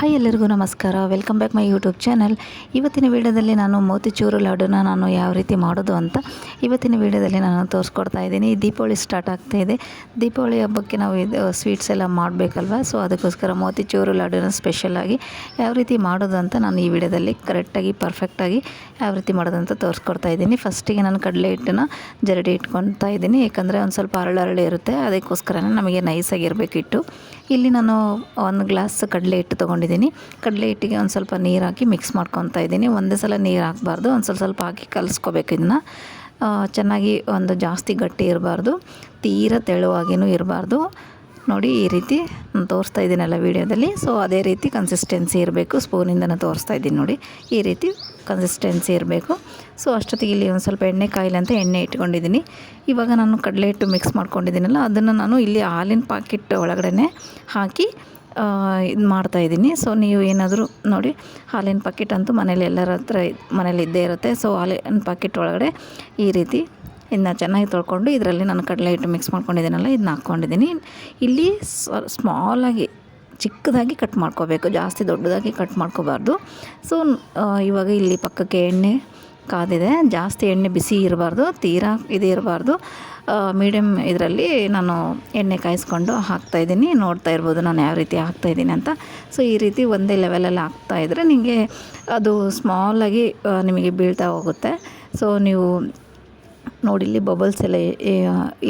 Hi ಎಲ್ಲರಿಗೂ ನಮಸ್ಕಾರ. Welcome back my YouTube channel ಇವತ್ತಿನ ವೀಡಿಯೋದಲ್ಲಿ ನಾನು ಮೋತಿಚೂರು ಲಾಡುನ ನಾನು ಯಾವ ರೀತಿ ಮಾಡೋದು ಅಂತ ಇವತ್ತಿನ ವೀಡಿಯೋದಲ್ಲಿ ನಾನು ತೋರಿಸ್ಕೊಡ್ತಾ ಇದ್ದೀನಿ. ದೀಪಾವಳಿ ಸ್ಟಾರ್ಟ್ ಆಗ್ತಾ ಇದೆ. ದೀಪಾವಳಿ ಹಬ್ಬಕ್ಕೆ ನಾವು ಇದು ಸ್ವೀಟ್ಸ್ ಎಲ್ಲ ಮಾಡಬೇಕಲ್ವ? ಸೊ ಅದಕ್ಕೋಸ್ಕರ ಮೋತಿಚೂರು ಲಾಡುನ ಸ್ಪೆಷಲಾಗಿ ಯಾವ ರೀತಿ ಮಾಡೋದು ಅಂತ ನಾನು ಈ ವಿಡಿಯೋದಲ್ಲಿ ಕರೆಕ್ಟಾಗಿ ಪರ್ಫೆಕ್ಟಾಗಿ ಯಾವ ರೀತಿ ಮಾಡೋದು ಅಂತ ತೋರಿಸ್ಕೊಡ್ತಾ ಇದ್ದೀನಿ. ಫಸ್ಟಿಗೆ ನಾನು ಕಡಲೆ ಹಿಟ್ಟನ್ನ ಜರಡಿ ಇಟ್ಕೊತಾ ಇದ್ದೀನಿ. ಯಾಕಂದರೆ ಒಂದು ಸ್ವಲ್ಪ ಅರಳು ಇರುತ್ತೆ. ಅದಕ್ಕೋಸ್ಕರನೇ ನಮಗೆ ನೈಸಾಗಿರಬೇಕಿಟ್ಟು ಇಲ್ಲಿ ನಾನು ಒಂದು ಗ್ಲಾಸ್ ಕಡಲೆ ಹಿಟ್ಟು ತೊಗೊಂಡಿದ್ದೀನಿ. ಕಡಲೆ ಹಿಟ್ಟಿಗೆ ಒಂದು ಸ್ವಲ್ಪ ನೀರು ಹಾಕಿ ಮಿಕ್ಸ್ ಮಾಡ್ಕೊತಾ ಇದ್ದೀನಿ. ಒಂದೇ ಸಲ ನೀರು ಹಾಕಬಾರ್ದು, ಒಂದು ಸ್ವಲ್ಪ ಸ್ವಲ್ಪ ಹಾಕಿ ಕಲಿಸ್ಕೋಬೇಕು ಇದನ್ನ ಚೆನ್ನಾಗಿ ಒಂದು ಜಾಸ್ತಿ ಗಟ್ಟಿ ಇರಬಾರ್ದು, ತೀರ ತೆಳುವಾಗಿಯೂ ಇರಬಾರ್ದು. ನೋಡಿ ಈ ರೀತಿ ನಾನು ತೋರಿಸ್ತಾ ಇದ್ದೀನಲ್ಲ ವೀಡಿಯೋದಲ್ಲಿ. ಸೊ ಅದೇ ರೀತಿ ಕನ್ಸಿಸ್ಟೆನ್ಸಿ ಇರಬೇಕು. ಸ್ಪೂನಿಂದನೇ ತೋರಿಸ್ತಾ ಇದ್ದೀನಿ ನೋಡಿ. ಈ ರೀತಿ ಕನ್ಸಿಸ್ಟೆನ್ಸಿ ಇರಬೇಕು. ಸೊ ಅಷ್ಟೊತ್ತಿಗೆ ಇಲ್ಲಿ ಒಂದು ಸ್ವಲ್ಪ ಎಣ್ಣೆ ಕಾಯಿಲೆ ಅಂತ ಎಣ್ಣೆ ಇಟ್ಕೊಂಡಿದ್ದೀನಿ. ಇವಾಗ ನಾನು ಕಡಲೆ ಹಿಟ್ಟು ಮಿಕ್ಸ್ ಮಾಡ್ಕೊಂಡಿದ್ದೀನಲ್ಲ, ಅದನ್ನು ನಾನು ಇಲ್ಲಿ ಹಾಲಿನ ಪಾಕಿಟ್ ಒಳಗಡೆ ಹಾಕಿ ಇದು ಮಾಡ್ತಾಯಿದ್ದೀನಿ ಸೊ ನೀವು ಏನಾದರೂ ನೋಡಿ, ಹಾಲಿನ ಪಾಕಿಟ್ ಅಂತೂ ಮನೇಲಿ ಎಲ್ಲರ ಹತ್ರ ಮನೇಲಿ ಇದ್ದೇ ಇರುತ್ತೆ. ಸೊ ಹಾಲಿನ ಪಾಕಿಟ್ ಒಳಗಡೆ ಈ ರೀತಿ ಇದನ್ನ ಚೆನ್ನಾಗಿ ತೊಳ್ಕೊಂಡು ಇದರಲ್ಲಿ ನಾನು ಕಡಲೆ ಹಿಟ್ಟು ಮಿಕ್ಸ್ ಮಾಡ್ಕೊಂಡಿದ್ದೀನಲ್ಲ ಇದನ್ನ ಹಾಕ್ಕೊಂಡಿದ್ದೀನಿ. ಇಲ್ಲಿ ಸ್ಮಾಲಾಗಿ ಚಿಕ್ಕದಾಗಿ ಕಟ್ ಮಾಡ್ಕೋಬೇಕು, ಜಾಸ್ತಿ ದೊಡ್ಡದಾಗಿ ಕಟ್ ಮಾಡ್ಕೋಬಾರ್ದು. ಸೊ ಇವಾಗ ಇಲ್ಲಿ ಪಕ್ಕಕ್ಕೆ ಎಣ್ಣೆ ಕಾದಿದೆ. ಜಾಸ್ತಿ ಎಣ್ಣೆ ಬಿಸಿ ಇರಬಾರ್ದು, ತೀರಾ ಇದು ಇರಬಾರ್ದು. ಮೀಡಿಯಮ್ ಇದರಲ್ಲಿ ನಾನು ಎಣ್ಣೆ ಕಾಯಿಸ್ಕೊಂಡು ಹಾಕ್ತಾಯಿದ್ದೀನಿ ನೋಡ್ತಾ ಇರ್ಬೋದು ನಾನು ಯಾವ ರೀತಿ ಹಾಕ್ತಾಯಿದ್ದೀನಿ ಅಂತ. ಸೊ ಈ ರೀತಿ ಒಂದೇ ಲೆವೆಲಲ್ಲಿ ಹಾಕ್ತಾಯಿದ್ರೆ ನಿಮಗೆ ಅದು ಸ್ಮಾಲಾಗಿ ನಿಮಗೆ ಬೀಳ್ತಾ ಹೋಗುತ್ತೆ. ಸೊ ನೀವು ನೋಡಿ ಇಲ್ಲಿ ಬಬಲ್ಸ್ ಎಲ್ಲ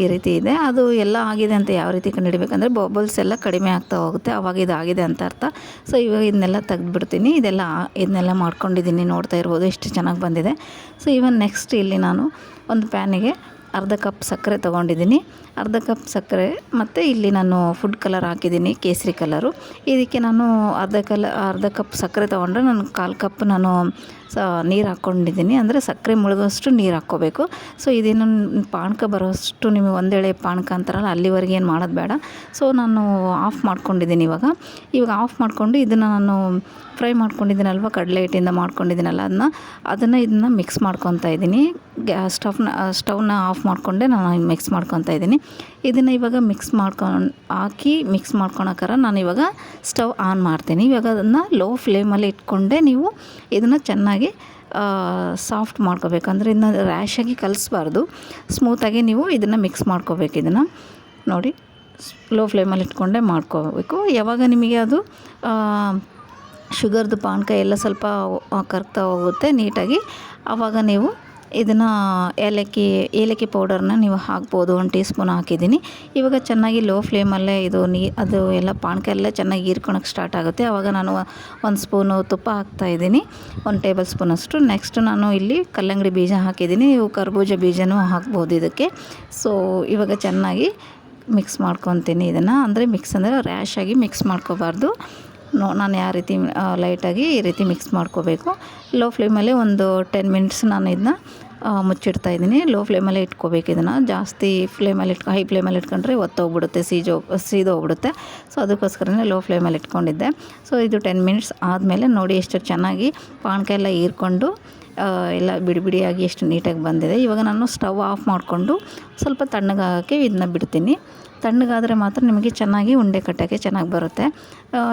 ಈ ರೀತಿ ಇದೆ. ಅದು ಎಲ್ಲ ಆಗಿದೆ ಅಂತ ಯಾವ ರೀತಿ ಕಂಡುಹಿಡಿಬೇಕಂದ್ರೆ ಬಬಲ್ಸ್ ಎಲ್ಲ ಕಡಿಮೆ ಆಗ್ತಾ ಹೋಗುತ್ತೆ. ಅವಾಗ ಇದಾಗಿದೆ ಅಂತ ಅರ್ಥ. ಸೊ ಇವಾಗ ಇದನ್ನೆಲ್ಲ ತೆಗೆದ್ಬಿಡ್ತೀನಿ. ಇದೆಲ್ಲ ಇದನ್ನೆಲ್ಲ ಮಾಡ್ಕೊಂಡಿದ್ದೀನಿ. ನೋಡ್ತಾ ಇರ್ಬೋದು ಎಷ್ಟು ಚೆನ್ನಾಗಿ ಬಂದಿದೆ. ಸೊ ಇವನ್ ನೆಕ್ಸ್ಟ್ ಇಲ್ಲಿ ನಾನು ಒಂದು ಪ್ಯಾನಿಗೆ ಅರ್ಧ ಕಪ್ ಸಕ್ಕರೆ ತೊಗೊಂಡಿದ್ದೀನಿ. ಅರ್ಧ ಕಪ್ ಸಕ್ಕರೆ ಮತ್ತು ಇಲ್ಲಿ ನಾನು ಫುಡ್ ಕಲರ್ ಹಾಕಿದ್ದೀನಿ, ಕೇಸರಿ ಕಲರು ಇದಕ್ಕೆ ನಾನು ಅರ್ಧ ಕಲ ಅರ್ಧ ಕಪ್ ಸಕ್ಕರೆ ತೊಗೊಂಡ್ರೆ ನಾನು ಕಾಲು ಕಪ್ ನಾನು ಸ, ನೀರು ಹಾಕ್ಕೊಂಡಿದ್ದೀನಿ ಅಂದರೆ ಸಕ್ಕರೆ ಮುಳುಗೋಷ್ಟು ನೀರು ಹಾಕ್ಕೋಬೇಕು. ಸೊ, ಇದೇನು ಪಾನಕ ಬರೋಷ್ಟು ನಿಮಗೆ ಒಂದೇಳೆ ಪಾನಕ ಅಂತಾರಲ್ಲ, ಅಲ್ಲಿವರೆಗೆ ಏನು ಮಾಡೋದು ಬೇಡ. ಸೊ, ನಾನು ಆಫ್ ಮಾಡ್ಕೊಂಡಿದ್ದೀನಿ ಇವಾಗ. ಇವಾಗ ಆಫ್ ಮಾಡಿಕೊಂಡು ಇದನ್ನು ನಾನು ಫ್ರೈ ಮಾಡ್ಕೊಂಡಿದ್ದೀನಲ್ವ, ಕಡಲೆ ಹಿಟ್ಟಿಂದ ಮಾಡ್ಕೊಂಡಿದ್ದೀನಲ್ಲ ಅದನ್ನ ಅದನ್ನು ಇದನ್ನು ಮಿಕ್ಸ್ ಮಾಡ್ಕೊತಾ ಇದ್ದೀನಿ. ಗ್ಯಾಸ್ ಸ್ಟವ್ನ ಸ್ಟವ್ನ ಆಫ್ ಮಾಡಿಕೊಂಡೆ ನಾನು ಮಿಕ್ಸ್ ಮಾಡ್ಕೊತಾ ಇದ್ದೀನಿ. ಇದನ್ನು ಇವಾಗ ಮಿಕ್ಸ್ ಮಾಡ್ಕೊಂಡು ಹಾಕಿ ಮಿಕ್ಸ್ ಮಾಡ್ಕೊಳಕ್ಕಾರ ನಾನು ಇವಾಗ ಸ್ಟವ್ ಆನ್ ಮಾಡ್ತೀನಿ. ಇವಾಗ ಅದನ್ನು ಲೋ ಫ್ಲೇಮಲ್ಲಿ ಇಟ್ಕೊಂಡೆ ನೀವು ಇದನ್ನು ಚೆನ್ನಾಗಿ ಸಾಫ್ಟ್ ಮಾಡ್ಕೋಬೇಕು. ಅಂದರೆ ಇದನ್ನ ರ್ಯಾಶಾಗಿ ಕಲಿಸ್ಬಾರ್ದು. ಸ್ಮೂತಾಗಿ ನೀವು ಇದನ್ನು ಮಿಕ್ಸ್ ಮಾಡ್ಕೋಬೇಕು ಇದನ್ನು. ನೋಡಿ ಲೋ ಫ್ಲೇಮಲ್ಲಿ ಇಟ್ಕೊಂಡೆ ಮಾಡ್ಕೋಬೇಕು. ಯಾವಾಗ ನಿಮಗೆ ಅದು ಶುಗರ್ದು ಪಾನಕ ಎಲ್ಲ ಸ್ವಲ್ಪ ಕರ್ಗ್ತಾ ಹೋಗುತ್ತೆ ನೀಟಾಗಿ ಆವಾಗ ನೀವು ಇದನ್ನು ಏಲಕ್ಕಿ ಏಲಕ್ಕಿ ಪೌಡರ್ನ ನೀವು ಹಾಕ್ಬೋದು, ಒಂದು ಟೀ ಸ್ಪೂನ್ ಹಾಕಿದ್ದೀನಿ. ಇವಾಗ ಚೆನ್ನಾಗಿ ಲೋ ಫ್ಲೇಮಲ್ಲೇ ಇದು ನೀ, ಅದು ಎಲ್ಲ ಪಾನಕ ಎಲ್ಲ ಚೆನ್ನಾಗಿ ಹೀರ್ಕೊಳಕ್ಕೆ ಸ್ಟಾರ್ಟ್ ಆಗುತ್ತೆ. ಆವಾಗ ನಾನು ಒಂದು ಸ್ಪೂನು ತುಪ್ಪ ಹಾಕ್ತಾಯಿದ್ದೀನಿ ಒಂದು ಟೇಬಲ್ ಸ್ಪೂನ್ ಅಷ್ಟು. ನೆಕ್ಸ್ಟ್ ನಾನು ಇಲ್ಲಿ ಕಲ್ಲಂಗಡಿ ಬೀಜ ಹಾಕಿದ್ದೀನಿ. ನೀವು ಕರ್ಬೂಜ ಬೀಜನೂ ಹಾಕ್ಬೋದು ಇದಕ್ಕೆ. ಸೊ ಇವಾಗ ಚೆನ್ನಾಗಿ ಮಿಕ್ಸ್ ಮಾಡ್ಕೊತೀನಿ ಇದನ್ನು. ಅಂದರೆ ಮಿಕ್ಸ್ ಅಂದರೆ ರ್ಯಾಶಾಗಿ ಮಿಕ್ಸ್ ಮಾಡ್ಕೋಬಾರ್ದು. ನಾನು ಯಾವ ರೀತಿ ಲೈಟಾಗಿ ಈ ರೀತಿ ಮಿಕ್ಸ್ ಮಾಡ್ಕೋಬೇಕು. ಲೋ ಫ್ಲೇಮಲ್ಲಿ ಒಂದು ಟೆನ್ ಮಿನಿಟ್ಸ್ ನಾನು ಇದನ್ನ ಮುಚ್ಚಿಡ್ತಾ ಇದ್ದೀನಿ. ಲೋ ಫ್ಲೇಮಲ್ಲೇ ಇಟ್ಕೋಬೇಕು ಇದನ್ನು. ಜಾಸ್ತಿ ಫ್ಲೇಮಲ್ಲಿ ಇಟ್ಕೊ ಹೈ ಫ್ಲೇಮಲ್ಲಿ ಇಟ್ಕೊಂಡ್ರೆ ಒತ್ತೋಗ್ಬಿಡುತ್ತೆ, ಸೀಜೋ, ಸೀದೋಗ್ಬಿಡುತ್ತೆ. ಸೊ ಅದಕ್ಕೋಸ್ಕರನೇ ಲೋ ಫ್ಲೇಮಲ್ಲಿ ಇಟ್ಕೊಂಡಿದ್ದೆ. ಸೊ ಇದು ಟೆನ್ ಮಿನಿಟ್ಸ್ ಆದಮೇಲೆ ನೋಡಿ ಎಷ್ಟು ಚೆನ್ನಾಗಿ ಪಾನಕ ಎಲ್ಲ ಹೀರ್ಕೊಂಡು ಎಲ್ಲ ಬಿಡಿ ಬಿಡಿಯಾಗಿ ಎಷ್ಟು ನೀಟಾಗಿ ಬಂದಿದೆ. ಇವಾಗ ನಾನು ಸ್ಟವ್ ಆಫ್ ಮಾಡಿಕೊಂಡು ಸ್ವಲ್ಪ ತಣ್ಣಗಾಗೋಕ್ಕೆ ಇದನ್ನ ಬಿಡ್ತೀನಿ. ತಣ್ಣಗಾದರೆ ಮಾತ್ರ ನಿಮಗೆ ಚೆನ್ನಾಗಿ ಉಂಡೆ ಕಟ್ಟೋಕ್ಕೆ ಚೆನ್ನಾಗಿ ಬರುತ್ತೆ.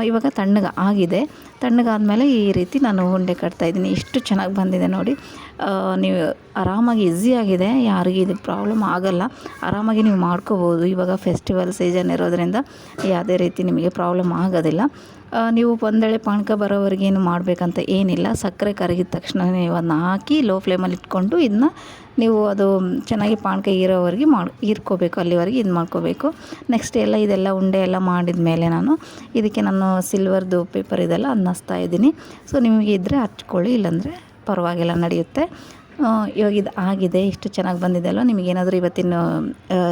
ಇವಾಗ ತಣ್ಣಗ ಆಗಿದೆ. ತಣ್ಣಗಾದಮೇಲೆ ಈ ರೀತಿ ನಾನು ಉಂಡೆ ಕಟ್ತಾಯಿದ್ದೀನಿ ಎಷ್ಟು ಚೆನ್ನಾಗಿ ಬಂದಿದೆ ನೋಡಿ. ನೀವು ಆರಾಮಾಗಿ ಈಸಿಯಾಗಿದೆ ಯಾರಿಗೂ ಇದು ಪ್ರಾಬ್ಲಮ್ ಆಗೋಲ್ಲ. ಆರಾಮಾಗಿ ನೀವು ಮಾಡ್ಕೋಬೋದು. ಇವಾಗ ಫೆಸ್ಟಿವಲ್ ಸೀಸನ್ ಇರೋದರಿಂದ ಯಾವುದೇ ರೀತಿ ನಿಮಗೆ ಪ್ರಾಬ್ಲಮ್ ಆಗೋದಿಲ್ಲ. ನೀವು ಒಂದೇಳೆ ಪಾನಕ ಬರೋವರೆಗೇನು ಮಾಡಬೇಕಂತ ಏನಿಲ್ಲ. ಸಕ್ಕರೆ ಕರಗಿದ ತಕ್ಷಣ ನೀವು ಅದನ್ನ ಹಾಕಿ ಲೋ ಫ್ಲೇಮಲ್ಲಿ ಇಟ್ಕೊಂಡು ಇದನ್ನ ನೀವು ಅದು ಚೆನ್ನಾಗಿ ಪಾನಕ ಇರೋವರೆಗೆ ಮಾಡಿ ಹೀರ್ಕೋಬೇಕು ಅಲ್ಲಿವರೆಗೆ ಇದು ಮಾಡ್ಕೋಬೇಕು. ನೆಕ್ಸ್ಟ್ ಎಲ್ಲ ಇದೆಲ್ಲ ಉಂಡೆ ಎಲ್ಲ ಮಾಡಿದ ಮೇಲೆ ನಾನು ಇದಕ್ಕೆ ನಾನು ಸಿಲ್ವರ್ದು ಪೇಪರ್ ಇದೆಲ್ಲ ಅದನ್ನ ಹಚ್ತಾ ಇದ್ದೀನಿ. ಸೊ ನಿಮಗೆ ಇದ್ದರೆ ಹಚ್ಕೊಳ್ಳಿ, ಇಲ್ಲಾಂದರೆ ಪರವಾಗಿಲ್ಲ, ನಡೆಯುತ್ತೆ. ಇವಾಗ ಇದು ಆಗಿದೆ, ಇಷ್ಟು ಚೆನ್ನಾಗಿ ಬಂದಿದೆ ಅಲ್ವ? ನಿಮಗೇನಾದರೂ ಇವತ್ತಿನ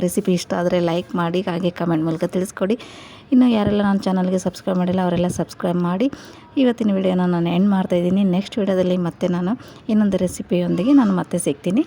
ರೆಸಿಪಿ ಇಷ್ಟ ಆದರೆ ಲೈಕ್ ಮಾಡಿ, ಹಾಗೆ ಕಮೆಂಟ್ ಮೂಲಕ ತಿಳಿಸ್ಕೊಡಿ. ಇನ್ನು ಯಾರೆಲ್ಲ ನನ್ನ ಚಾನಲ್ಗೆ ಸಬ್ಸ್ಕ್ರೈಬ್ ಮಾಡಿಲ್ಲ, ಅವರೆಲ್ಲ ಸಬ್ಸ್ಕ್ರೈಬ್ ಮಾಡಿ. ಇವತ್ತಿನ ವಿಡಿಯೋನ ನಾನು ಎಂಡ್ ಮಾಡ್ತಾಯಿದ್ದೀನಿ ನೆಕ್ಸ್ಟ್ ವಿಡಿಯೋದಲ್ಲಿ ಮತ್ತೆ ನಾನು ಇನ್ನೊಂದು ರೆಸಿಪಿಯೊಂದಿಗೆ ನಾನು ಮತ್ತೆ ಸಿಗ್ತೀನಿ.